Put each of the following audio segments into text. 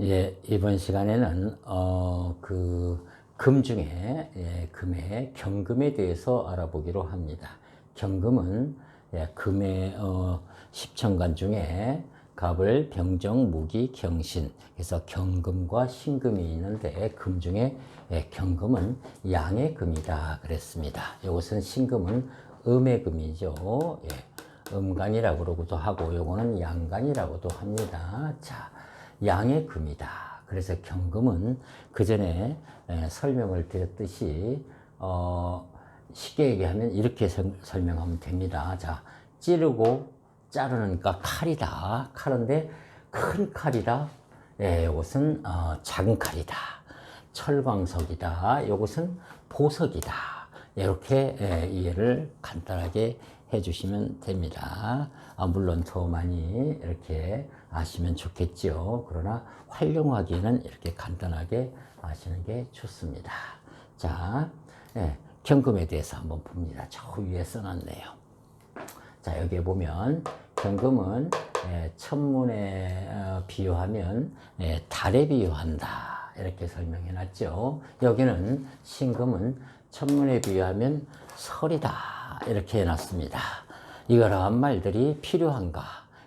예, 이번 시간에는 어, 그 금 중에 예, 금의 경금에 대해서 알아보기로 합니다. 경금은 예, 금의 어, 십천간 중에 갑을 병정 무기 경신 그래서 경금과 신금이 있는데 금 중에 예, 경금은 양의 금이다 그랬습니다. 이것은 신금은 음의 금이죠. 예, 음간이라고 그러고도 하고 요거는 양간이라고도 합니다. 자, 양의 금이다. 그래서 경금은 그 전에 설명을 드렸듯이 어, 쉽게 얘기하면 이렇게 설- 설명하면 됩니다. 자, 찌르고 자르니까 칼이다. 칼인데 큰 칼이다. 예, 이것은 어, 작은 칼이다. 철광석이다. 이것은 보석이다. 이렇게 예, 이해를 간단하게 해주시면 됩니다. 아, 물론 더 많이 이렇게 아시면 좋겠죠. 그러나 활용하기에는 이렇게 간단하게 아시는 게 좋습니다. 자, 예, 경금에 대해서 한번 봅니다. 저 위에 써놨네요. 자, 여기에 보면 경금은 예, 천문에 어, 비유하면 예, 달에 비유한다. 이렇게 설명해 놨죠. 여기는 신금은 천문에 비유하면 설이다. 이렇게 해 놨습니다. 이러한 말들이 필요한가?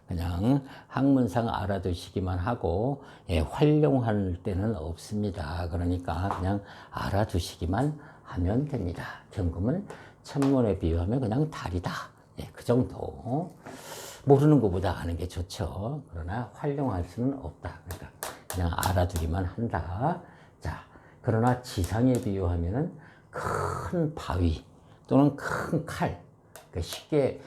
그냥 학문상 알아두시기만 하고 예, 활용할 때는 없습니다. 그러니까 그냥 알아두시기만 하면 됩니다. 경금은 천문에 비유하면 그냥 달이다. 예, 그 정도. 모르는 것보다 아는 게 좋죠. 그러나 활용할 수는 없다. 그러니까 그냥 알아두기만 한다. 자, 그러나 지상에 비유하면은 큰 바위 또는 큰 칼. 그러니까 쉽게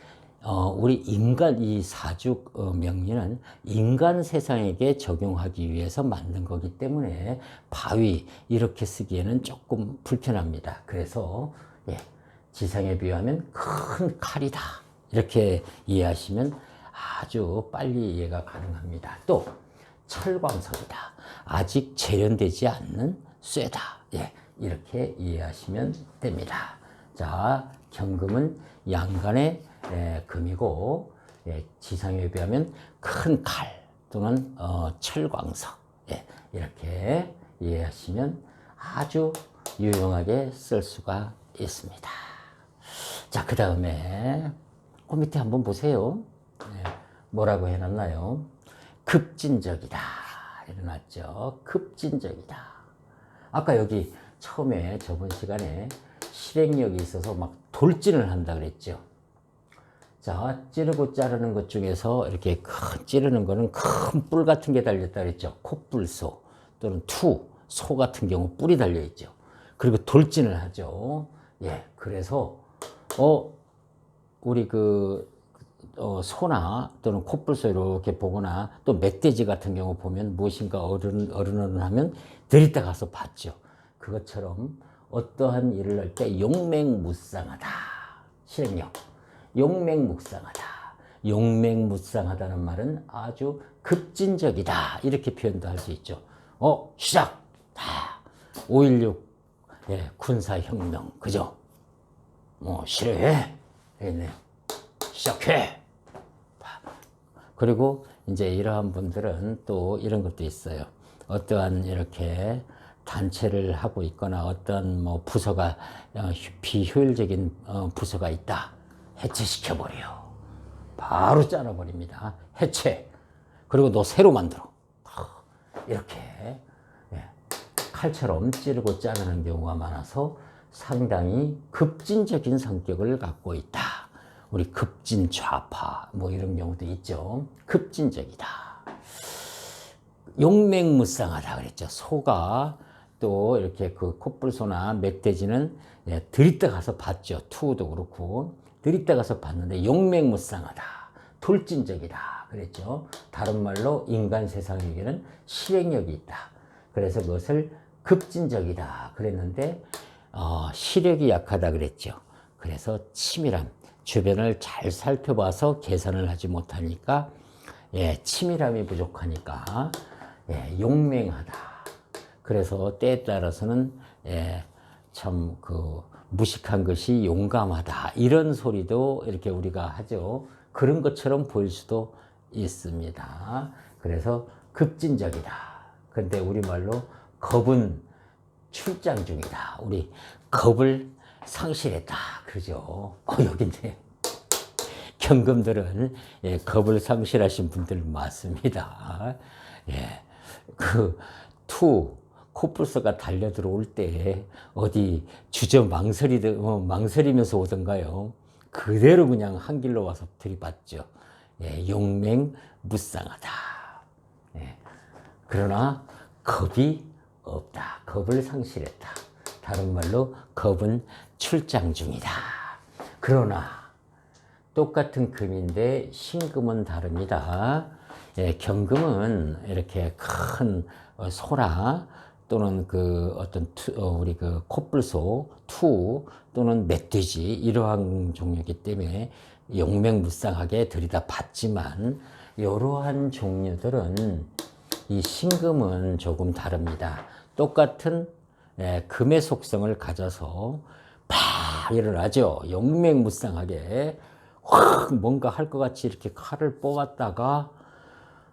어, 우리 인간 이 사주 어, 명리는 인간 세상에게 적용하기 위해서 만든 거기 때문에 바위 이렇게 쓰기에는 조금 불편합니다. 그래서 예, 지상에 비유하면 큰 칼이다. 이렇게 이해하시면 아주 빨리 이해가 가능합니다. 또 철광석이다. 아직 재련되지 않는 쇠다. 예, 이렇게 이해하시면 됩니다. 자, 경금은 양간의 예, 금이고 예, 지상에 비하면 큰 칼 또는 어, 철광석 예, 이렇게 이해하시면 아주 유용하게 쓸 수가 있습니다. 자, 그 다음에 그 밑에 한번 보세요. 예, 뭐라고 해놨나요? 급진적이다. 이래놨죠. 급진적이다. 아까 여기 처음에 저번 시간에 실행력이 있어서 막 돌진을 한다 그랬죠. 자, 찌르고 자르는 것 중에서 이렇게 큰 찌르는 거는 큰 뿔 같은 게 달렸다 그랬죠. 콧불소 또는 투, 소 같은 경우 뿔이 달려 있죠. 그리고 돌진을 하죠. 예, 그래서 어 우리 그 어, 소나 또는 콧불소 이렇게 보거나 또 멧돼지 같은 경우 보면 무엇인가 어른 어른어른 하면 들이다 가서 봤죠. 그것처럼 어떠한 일을 할 때 용맹무쌍하다. 실행력. 용맹무쌍하다. 용맹무쌍하다는 말은 아주 급진적이다. 이렇게 표현도 할 수 있죠. 어, 시작! 다. 5.16 예, 군사혁명. 그죠? 뭐, 싫어해. 되겠네요. 시작해! 그리고 이제 이러한 분들은 또 이런 것도 있어요. 어떠한 이렇게 단체를 하고 있거나 어떤 뭐 부서가 어, 휴- 비효율적인 어, 부서가 있다. 해체시켜 버려. 바로 잘라 버립니다. 해체. 그리고 너 새로 만들어. 이렇게 예, 칼처럼 찌르고 자르는 경우가 많아서 상당히 급진적인 성격을 갖고 있다. 우리 급진 좌파 뭐 이런 경우도 있죠. 급진적이다. 용맹무쌍하다 그랬죠. 소가 또 이렇게 그 콧불소나 멧돼지는 예, 들이다 가서 봤죠. 투도 그렇고 들이다 가서 봤는데 용맹무쌍하다. 돌진적이다 그랬죠. 다른 말로 인간 세상에게는 실행력이 있다. 그래서 그것을 급진적이다 그랬는데 어, 시력이 약하다 그랬죠. 그래서 치밀함, 주변을 잘 살펴봐서 계산을 하지 못하니까 예, 치밀함이 부족하니까 예, 용맹하다. 그래서 때에 따라서는 예, 참 그 무식한 것이 용감하다 이런 소리도 이렇게 우리가 하죠. 그런 것처럼 보일 수도 있습니다. 그래서 급진적이다. 근데 우리말로 겁은 출장 중이다. 우리 겁을 상실했다. 그러죠. 어, 이제 경금들은 예, 겁을 상실하신 분들 많습니다. 예, 그 투, 코뿔소가 달려 들어올 때 어디 주저 망설이 어, 망설이면서 오던가요. 그대로 그냥 한 길로 와서 들이받죠. 예, 용맹 무쌍하다. 예, 그러나 겁이 없다. 겁을 상실했다. 다른 말로 겁은 출장 중이다. 그러나 똑같은 금인데 신금은 다릅니다. 예, 경금은 이렇게 큰 어, 소라 또는 그 어떤 투, 어, 우리 그 코뿔소, 투 또는 멧돼지 이러한 종류이기 때문에 용맹무쌍하게 들이다 받지만 이러한 종류들은 이 신금은 조금 다릅니다. 똑같은 예, 금의 속성을 가져서 팍 일어나죠. 용맹무쌍하게 확 뭔가 할 것 같이 이렇게 칼을 뽑았다가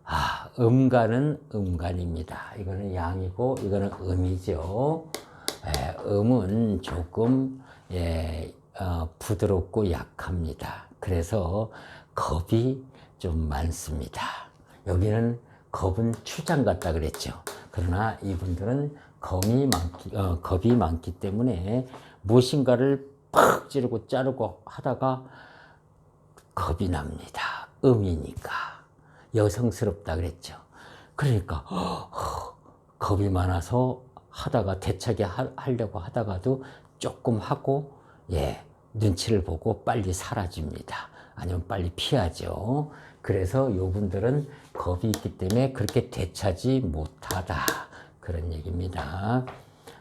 아, 음간은 음간입니다. 이거는 양이고 이거는 음이죠. 예, 음은 조금 예, 어, 부드럽고 약합니다. 그래서 겁이 좀 많습니다. 여기는 겁은 출장 같다 그랬죠. 그러나 이분들은 겁이 많기, 어, 겁이 많기 때문에 무엇인가를 팍 찌르고 자르고 하다가 겁이 납니다. 음이니까. 여성스럽다 그랬죠. 그러니까 겁이 많아서 하다가 대차게 하, 하려고 하다가도 조금 하고 예 눈치를 보고 빨리 사라집니다. 아니면 빨리 피하죠. 그래서 요분들은 겁이 있기 때문에 그렇게 대차지 못하다 그런 얘기입니다.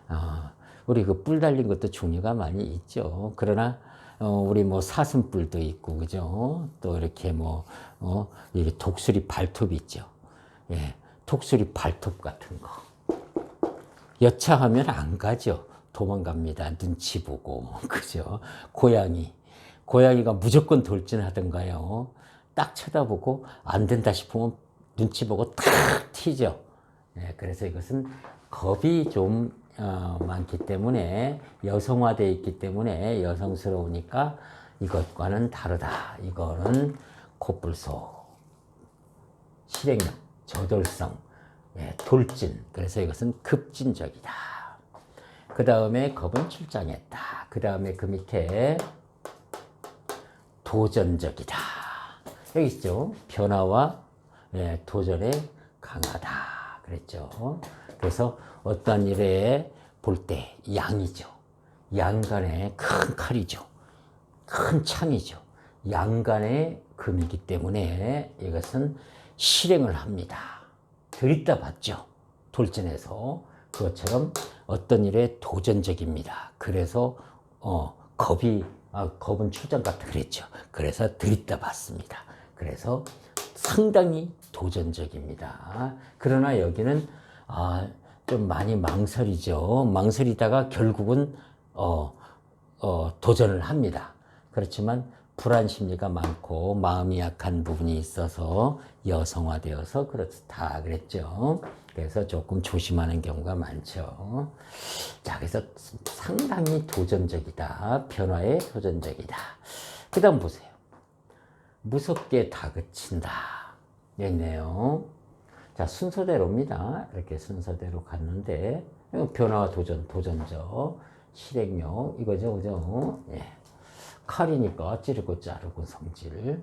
어, 우리 그 뿔 달린 것도 종류가 많이 있죠. 그러나 어, 우리 뭐 사슴뿔도 있고, 그죠? 또 이렇게 뭐, 어, 이게 독수리 발톱 있죠. 예, 독수리 발톱 같은 거. 여차하면 안 가죠. 도망갑니다. 눈치 보고, 그죠? 고양이. 고양이가 무조건 돌진하던가요. 딱 쳐다보고 안 된다 싶으면 눈치 보고 탁 튀죠. 예, 그래서 이것은 겁이 좀 어, 많기 때문에 여성화되어 있기 때문에 여성스러우니까 이것과는 다르다. 이거는 코뿔소, 실행력, 저돌성, 예, 돌진. 그래서 이것은 급진적이다. 그 다음에 겁은 출장했다. 그 다음에 그 밑에 도전적이다. 여기 있죠. 변화와 예, 도전에 강하다. 그랬죠. 그래서 어떠한 일에 볼 때 양이죠. 양간의 큰 칼이죠. 큰 창이죠. 양간의 금이기 때문에 이것은 실행을 합니다. 들이다 봤죠. 돌진해서 그것처럼 어떤 일에 도전적입니다. 그래서 어, 겁이 아, 겁은 출장 같다 그랬죠. 그래서 들이다 봤습니다. 그래서 상당히 도전적입니다. 그러나 여기는 아, 좀 많이 망설이죠. 망설이다가 결국은 어, 어, 도전을 합니다. 그렇지만 불안 심리가 많고 마음이 약한 부분이 있어서 여성화되어서 그렇다 그랬죠. 그래서 조금 조심하는 경우가 많죠. 자, 그래서 상당히 도전적이다. 변화에 도전적이다. 그 다음 보세요. 무섭게 다그친다. 있네요. 자, 순서대로입니다. 이렇게 순서대로 갔는데, 변화와 도전, 도전적, 실행력, 이거죠, 그죠? 예. 칼이니까 찌르고 자르고 성질.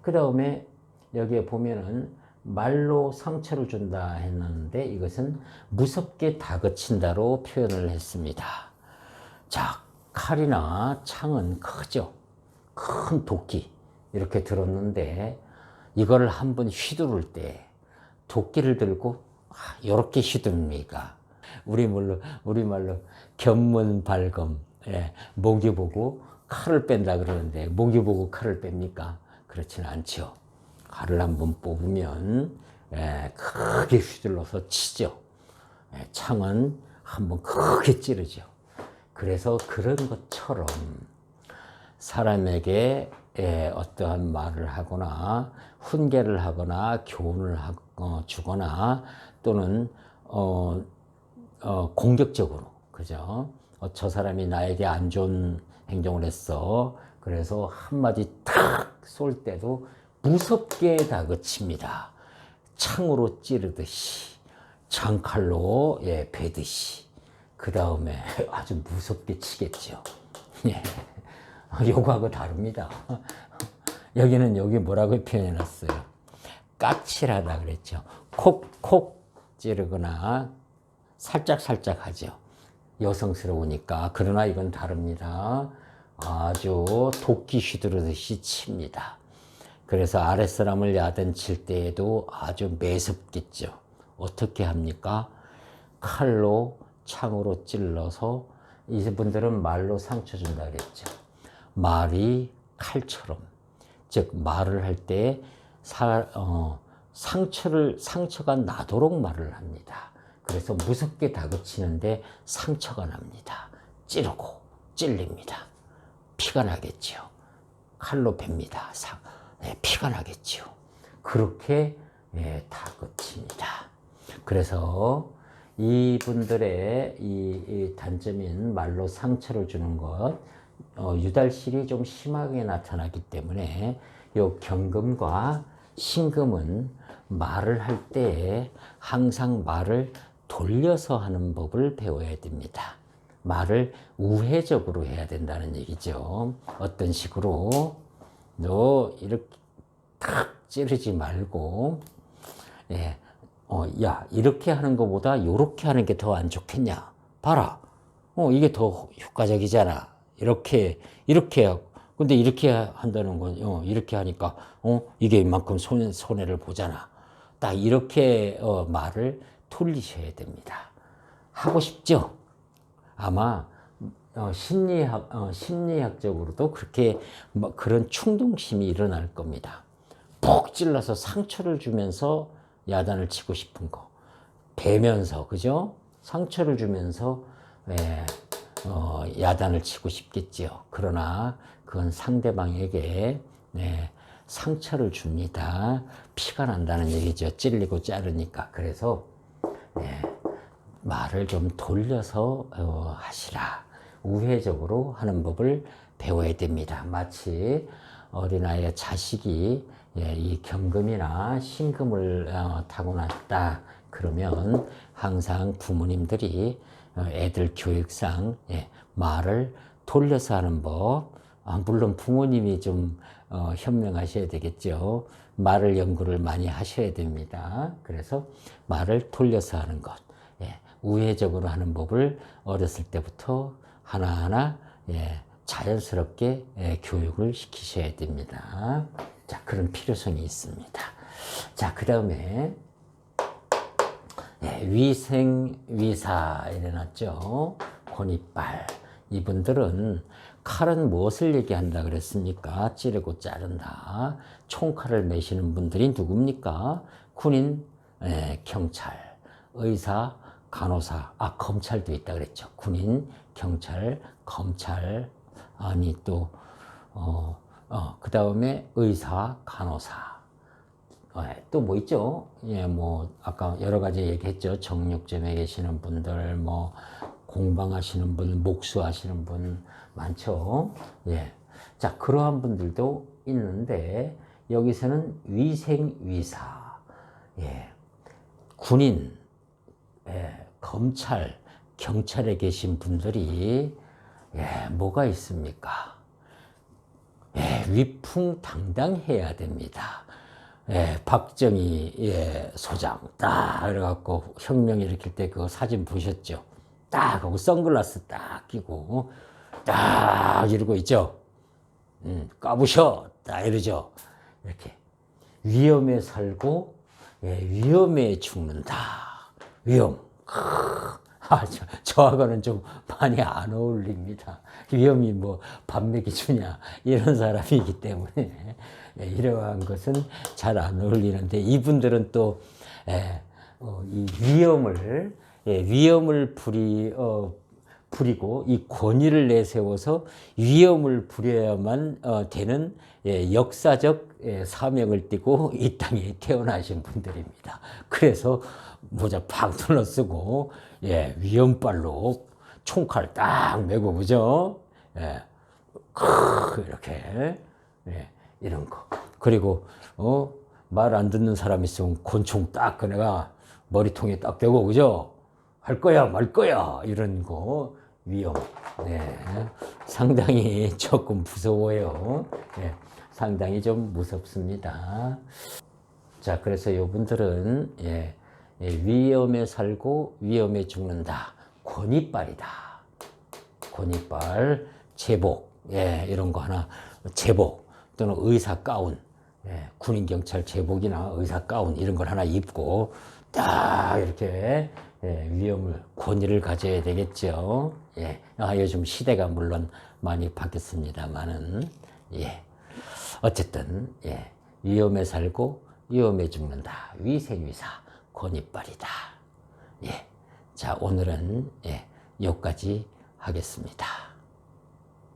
그 다음에 여기에 보면은 말로 상처를 준다 했는데 이것은 무섭게 다그친다로 표현을 했습니다. 자, 칼이나 창은 크죠. 큰 도끼. 이렇게 들었는데 이거를 한번 휘두를 때 도끼를 들고 이렇게 휘두릅니까? 우리 말로 우리 말로 견문발검 예, 목이 보고 칼을 뺀다 그러는데 목이 보고 칼을 뺍니까? 그렇지는 않죠. 칼을 한번 뽑으면 예, 크게 휘둘러서 치죠. 예, 창은 한번 크게 찌르죠. 그래서 그런 것처럼 사람에게 예, 어떠한 말을 하거나 훈계를 하거나 교훈을 하, 어, 주거나 또는 어, 어, 공격적으로 그죠? 어, 저 사람이 나에게 안 좋은 행동을 했어. 그래서 한마디 탁 쏠 때도 무섭게 다그칩니다. 창으로 찌르듯이 장칼로 예, 베듯이 그 다음에 아주 무섭게 치겠죠. 예. 요거하고 다릅니다. 여기는 여기 뭐라고 표현해놨어요? 까칠하다 그랬죠. 콕콕 찌르거나 살짝 살짝 하죠. 여성스러우니까 그러나 이건 다릅니다. 아주 도끼 휘두르듯이 칩니다. 그래서 아랫사람을 야단칠 때에도 아주 매섭겠죠. 어떻게 합니까? 칼로 창으로 찔러서 이분들은 말로 상처 준다 그랬죠. 말이 칼처럼 즉 말을 할때 어, 상처를 상처가 나도록 말을 합니다. 그래서 무섭게 다그치는데 상처가 납니다. 찌르고 찔립니다. 피가 나겠죠. 칼로 베니다. 사, 네, 피가 나겠죠. 그렇게 예, 다그칩니다. 그래서 이분들의 이, 이 단점인 말로 상처를 주는 것, 어, 유달실이 좀 심하게 나타나기 때문에 요 경금과 신금은 말을 할때 항상 말을 돌려서 하는 법을 배워야 됩니다. 말을 우회적으로 해야 된다는 얘기죠. 어떤 식으로 너 이렇게 탁 찌르지 말고 예, 어, 야 이렇게 하는 것보다 요렇게 하는 게 더 안 좋겠냐? 봐라. 어, 이게 더 효과적이잖아. 이렇게 이렇게 근데 이렇게 한다는 건 어, 이렇게 하니까 어, 이게 이만큼 손해, 손해를 보잖아. 딱 이렇게 어, 말을 돌리셔야 됩니다. 하고 싶죠? 아마 어, 심리학 어, 심리학적으로도 그렇게 뭐 그런 충동심이 일어날 겁니다. 푹 찔러서 상처를 주면서 야단을 치고 싶은 거, 배면서 그죠? 상처를 주면서 예, 어, 야단을 치고 싶겠지요. 그러나 그건 상대방에게 네, 상처를 줍니다. 피가 난다는 얘기죠. 찔리고 자르니까. 그래서 네, 말을 좀 돌려서 어, 하시라. 우회적으로 하는 법을 배워야 됩니다. 마치 어린아이의 자식이 예, 이 경금이나 신금을 어, 타고났다. 그러면 항상 부모님들이 어, 애들 교육상 예, 말을 돌려서 하는 법, 아, 물론 부모님이 좀 어, 현명하셔야 되겠죠. 말을 연구를 많이 하셔야 됩니다. 그래서 말을 돌려서 하는 것, 예, 우회적으로 하는 법을 어렸을 때부터 하나하나 예, 자연스럽게 예, 교육을 시키셔야 됩니다. 자, 그런 필요성이 있습니다. 자, 그 다음에 예, 위생 위사 일어났죠. 권이빨 이분들은 칼은 무엇을 얘기한다 그랬습니까? 찌르고 자른다. 총칼을 매시는 분들이 누굽니까? 군인, 예, 경찰, 의사, 간호사, 아 검찰도 있다 그랬죠. 군인, 경찰, 검찰, 아니 또 어, 어, 그 다음에 의사, 간호사. 예, 또뭐 있죠? 예, 뭐, 아까 여러 가지 얘기했죠. 정육점에 계시는 분들, 뭐, 공방하시는 분, 목수하시는 분 많죠. 예. 자, 그러한 분들도 있는데, 여기서는 위생위사, 예. 군인, 예. 검찰, 경찰에 계신 분들이, 예, 뭐가 있습니까? 예, 위풍당당해야 됩니다. 예, 박정희 예, 소장 딱 그래갖고 혁명 일으킬 때 그 사진 보셨죠? 딱 하고 선글라스 딱 끼고 딱 이러고 있죠. 음, 까부셔 딱 이러죠. 이렇게 위험에 살고 예, 위험에 죽는다. 위험. 아, 저, 저하고는 좀 많이 안 어울립니다. 위험이 뭐밥 먹이 주냐 이런 사람이기 때문에 예, 이러한 것은 잘 안 어울리는데 이분들은 또 예, 어, 이 위험을 예, 위험을 부리 어, 부리고 이 권위를 내세워서 위험을 부려야만 어, 되는 예, 역사적 예, 사명을 띠고 이 땅에 태어나신 분들입니다. 그래서 모자 팍 둘러 쓰고 예 위험발로 총칼 딱 메고 그죠? 예. 크, 이렇게. 예, 이런 거. 그리고 어 말 안 듣는 사람 있으면 권총 딱 꺼내가 머리통에 딱 대고 그죠? 할 거야 말 거야 이런 거. 위험. 네. 상당히 조금 무서워요. 예 상당히 좀 무섭습니다. 자 그래서 이분들은 예, 예, 위험에 살고 위험에 죽는다. 권이빨이다. 권이빨 제복. 예 이런 거 하나. 제복 또는 의사 가운. 예, 군인 경찰 제복이나 의사 가운 이런 걸 하나 입고 딱 이렇게 예, 위험을 권위를 가져야 되겠죠. 예, 아, 요즘 시대가 물론 많이 바뀌었습니다만은 예, 어쨌든 예, 위험에 살고 위험에 죽는다. 위생위사 권위빨이다. 예, 자 오늘은 예, 여기까지 하겠습니다.